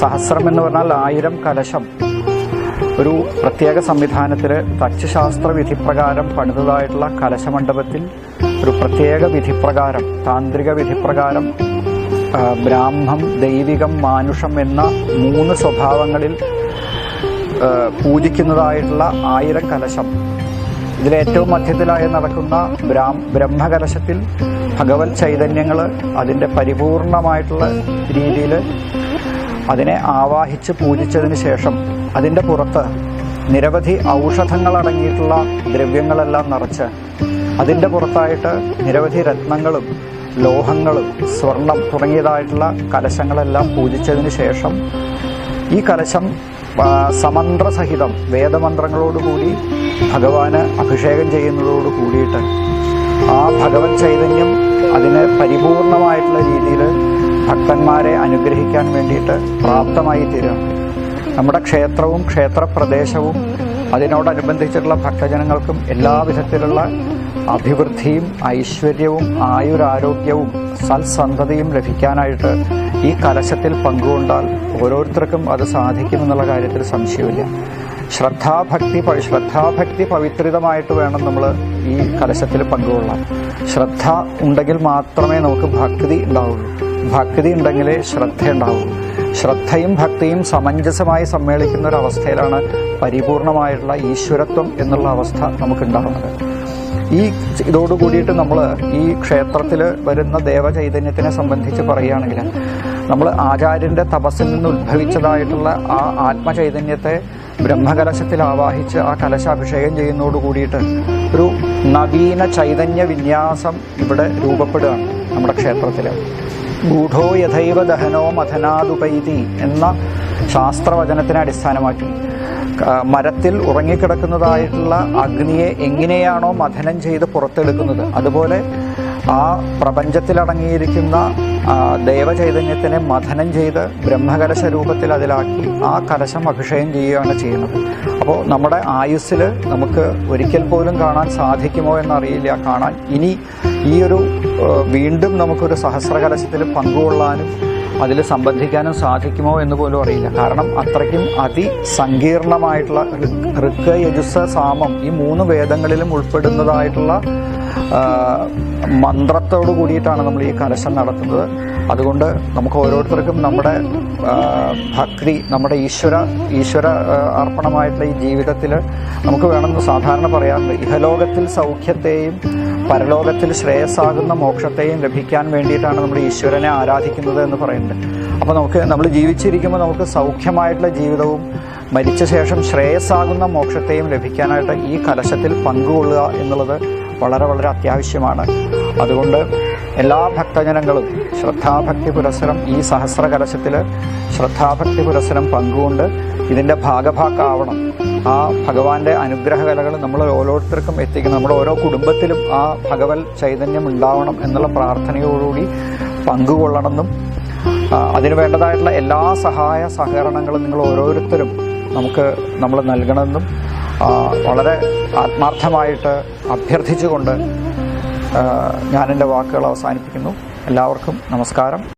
സഹസ്രം എന്ന് പറഞ്ഞാൽ ആയിരം കലശം. ഒരു പ്രത്യേക സംവിധാനത്തിൽ തച്ചുശാസ്ത്ര വിധിപ്രകാരം പണിതതായിട്ടുള്ള കലശമണ്ഡപത്തിൽ ഒരു പ്രത്യേക വിധിപ്രകാരം താന്ത്രിക വിധിപ്രകാരം ബ്രാഹ്മം ദൈവികം മാനുഷം എന്ന മൂന്ന് സ്വഭാവങ്ങളിൽ പൂജിക്കുന്നതായിട്ടുള്ള ആയിരം കലശം. ഇതിലേറ്റവും മധ്യത്തിലായി നടക്കുന്ന ബ്രാ ബ്രഹ്മകലശത്തിൽ ഭഗവത് ചൈതന്യങ്ങൾ അതിന്റെ പരിപൂർണമായിട്ടുള്ള രീതിയിൽ അതിനെ ആവാഹിച്ച് പൂജിച്ചതിന് ശേഷം അതിന്റെ പുറത്ത് നിരവധി ഔഷധങ്ങൾ അടങ്ങിയിട്ടുള്ള ദ്രവ്യങ്ങളെല്ലാം നിറച്ച് അതിന്റെ പുറത്തായിട്ട് നിരവധി രത്നങ്ങളും ലോഹങ്ങളും സ്വർണം തുടങ്ങിയതായിട്ടുള്ള കലശങ്ങളെല്ലാം പൂജിച്ചതിന് ശേഷം ഈ കലശം സമന്ത്രസഹിതം വേദമന്ത്രങ്ങളോടുകൂടി ഭഗവാന് അഭിഷേകം ചെയ്യുന്നതോട് കൂടിയിട്ട് ആ ഭഗവത് ചൈതന്യം അതിന് പരിപൂർണമായിട്ടുള്ള രീതിയിൽ ഭക്തന്മാരെ അനുഗ്രഹിക്കാൻ വേണ്ടിയിട്ട് പ്രാപ്തമായി തീരും. നമ്മുടെ ക്ഷേത്രവും ക്ഷേത്രപ്രദേശവും അതിനോടനുബന്ധിച്ചിട്ടുള്ള ഭക്തജനങ്ങൾക്കും എല്ലാവിധത്തിലുള്ള അഭിവൃദ്ധിയും ഐശ്വര്യവും ആയുരാരോഗ്യവും സത്സന്ധതയും ലഭിക്കാനായിട്ട് ഈ കലശത്തിൽ പങ്കുകൊണ്ടാൽ ഓരോരുത്തർക്കും അത് സാധിക്കുമെന്നുള്ള കാര്യത്തിൽ സംശയമില്ല. ശ്രദ്ധാഭക്തി ശ്രദ്ധാഭക്തി പവിത്രിതമായിട്ട് വേണം നമ്മൾ ഈ കലശത്തിൽ പങ്കുകൊള്ളാൻ. ശ്രദ്ധ ഉണ്ടെങ്കിൽ മാത്രമേ നമുക്ക് ഭക്തി ഉണ്ടാവുള്ളൂ. ഭക്തി ഉണ്ടെങ്കിലേ ശ്രദ്ധയുണ്ടാവും. ശ്രദ്ധയും ഭക്തിയും സമഞ്ജസമായി സമ്മേളിക്കുന്ന ഒരു അവസ്ഥയിലാണ് പരിപൂർണമായിട്ടുള്ള ഈശ്വരത്വം എന്നുള്ള അവസ്ഥ നമുക്കുണ്ടാകുന്നത് ഈ ഇതോട് കൂടിയിട്ട് നമ്മൾ ഈ ക്ഷേത്രത്തിൽ വരുന്ന ദേവചൈതന്യത്തിനെ സംബന്ധിച്ച് പറയുകയാണെങ്കിൽ നമ്മൾ ആചാര്യന്റെ തപസ്സിൽ നിന്ന് ഉത്ഭവിച്ചതായിട്ടുള്ള ആ ആത്മചൈതന്യത്തെ ബ്രഹ്മകലശത്തിൽ ആവാഹിച്ച് ആ കലശാഭിഷേകം ചെയ്യുന്നതോട് കൂടിയിട്ട് ഒരു നവീന ചൈതന്യ വിന്യാസം ഇവിടെ രൂപപ്പെടുകയാണ് നമ്മുടെ ക്ഷേത്രത്തിൽ ഗൂഢോ യഥൈവ ദഹനോ മഥനാദുപൈതി എന്ന ശാസ്ത്രവചനത്തിനെ അടിസ്ഥാനമാക്കി. മരത്തിൽ ഉറങ്ങിക്കിടക്കുന്നതായിട്ടുള്ള അഗ്നിയെ എങ്ങനെയാണോ മഥനം ചെയ്ത് പുറത്തെടുക്കുന്നത്. അതുപോലെ ആ പ്രപഞ്ചത്തിലടങ്ങിയിരിക്കുന്ന ദൈവചൈതന്യത്തിനെ മഥനം ചെയ്ത് ബ്രഹ്മകലശ രൂപത്തിൽ അതിലാക്കി ആ കലശം അഭിഷേകം ചെയ്യുകയാണ് ചെയ്യുന്നത്. അപ്പോൾ നമ്മുടെ ആയുസ്സിൽ നമുക്ക് ഒരിക്കൽ പോലും കാണാൻ സാധിക്കുമോ എന്നറിയില്ല. കാണാൻ ഇനി ഈ ഒരു വീണ്ടും നമുക്കൊരു സഹസ്രകലശത്തിൽ പങ്കുകൊള്ളാനും അതിൽ സംബന്ധിക്കാനും സാധിക്കുമോ എന്ന് പോലും അറിയില്ല. കാരണം അത്രയ്ക്കും അതിസങ്കീർണമായിട്ടുള്ള ഋക്ക് യജുസ സാമം ഈ മൂന്ന് വേദങ്ങളിലും ഉൾപ്പെടുന്നതായിട്ടുള്ള മന്ത്രത്തോട് കൂടിയിട്ടാണ് നമ്മൾ ഈ കലശം നടത്തുന്നത്. അതുകൊണ്ട് നമുക്ക് ഓരോരുത്തർക്കും നമ്മുടെ ഭക്തി നമ്മുടെ ഈശ്വര ഈശ്വര അർപ്പണമായിട്ടുള്ള ഈ ജീവിതത്തിൽ നമുക്ക് വേണമെന്ന് സാധാരണ പറയാറുണ്ട്. ഇഹലോകത്തിൽ സൗഖ്യത്തെയും പരലോകത്തിൽ ശ്രേയസ്സാകുന്ന മോക്ഷത്തെയും ലഭിക്കാൻ വേണ്ടിയിട്ടാണ് നമ്മൾ ഈശ്വരനെ ആരാധിക്കുന്നത് എന്ന് പറയുന്നത്. അപ്പോൾ നമുക്ക് നമ്മൾ ജീവിച്ചിരിക്കുമ്പോൾ നമുക്ക് സൗഖ്യമായിട്ടുള്ള ജീവിതവും മരിച്ച ശേഷം ശ്രേയസ്സാകുന്ന മോക്ഷത്തെയും ലഭിക്കാനായിട്ട് ഈ കലശത്തിൽ പങ്കുകൊള്ളുക എന്നുള്ളത് വളരെ വളരെ അത്യാവശ്യമാണ്. അതുകൊണ്ട് എല്ലാ ഭക്തജനങ്ങളും ശ്രദ്ധാഭക്തി പുരസരം ഈ സഹസ്ര കലശത്തിൽ ശ്രദ്ധാഭക്തി പുരസരം പങ്കുകൊണ്ട് ഇതിന്റെ ഭാഗഭാക്കാവണം. ആ ഭഗവാന്റെ അനുഗ്രഹ കലകൾ നമ്മൾ ഓരോരുത്തർക്കും എത്തിക്കണം. നമ്മുടെ ഓരോ കുടുംബത്തിലും ആ ഭഗവത് ചൈതന്യം ഉണ്ടാവണം എന്നുള്ള പ്രാർത്ഥനയോടുകൂടി പങ്കുകൊള്ളണമെന്നും അതിനു വേണ്ടതായിട്ടുള്ള എല്ലാ സഹായ സഹകരണങ്ങളും നിങ്ങൾ ഓരോരുത്തരും നമുക്ക് നമ്മൾ നൽകണമെന്നും വളരെ ആത്മാർത്ഥമായിട്ട് അഭ്യർത്ഥിച്ചുകൊണ്ട് ഞാനെന്റെ വാക്കുകൾ അവസാനിപ്പിക്കുന്നു. എല്ലാവർക്കും നമസ്കാരം.